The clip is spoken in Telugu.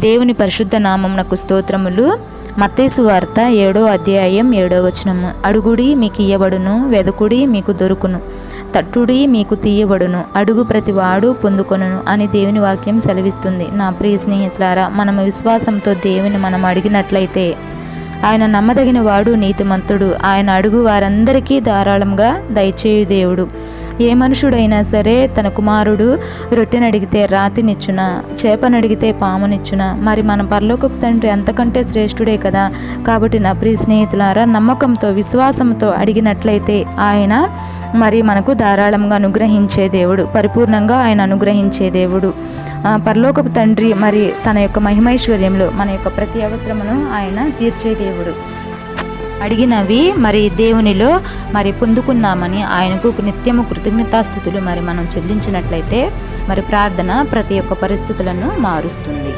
దేవుని పరిశుద్ధ నామమునకు స్తోత్రములు. మత్తేసు వార్త ఏడో అధ్యాయం ఏడో వచనము. అడుగుడి మీకు ఇయ్యబడును వెదకుడి మీకు దొరుకును. తట్టుడి మీకు తీయబడును అడుగు ప్రతి వాడు పొందుకొనును అని దేవుని వాక్యం సెలవిస్తుంది. నా ప్రియ స్నేహితులారా మనం విశ్వాసంతో దేవుని మనం అడిగినట్లయితే ఆయన నమ్మదగిన వాడు నీతిమంతుడు. ఆయన అడుగు వారందరికీ ధారాళంగా దయచేయు దేవుడు ఏ మనుషుడైనా సరే తన కుమారుడు రొట్టెనడిగితే రాతినిచ్చున చేపనడిగితే పామునిచ్చున? మరి మన పరలోకపు తండ్రి అంతకంటే శ్రేష్ఠుడే కదా. కాబట్టి నా ప్రియ స్నేహితులారా నమ్మకంతో విశ్వాసంతో అడిగినట్లయితే ఆయన మరి మనకు ధారాళంగా అనుగ్రహించే దేవుడు పరిపూర్ణంగా ఆయన అనుగ్రహించే దేవుడు. పరలోకపు తండ్రి మరి తన యొక్క మహిమైశ్వర్యంలో మన యొక్క ప్రతి అవసరమును ఆయన తీర్చే దేవుడు. అడిగినవి మరి దేవునిలో మరి పొందుకున్నామని ఆయనకు నిత్యము కృతజ్ఞతాస్థితులు మరి మనం చెల్లించినట్లయితే మరి ప్రార్థన ప్రతి ఒక్క పరిస్థితులను మారుస్తుంది.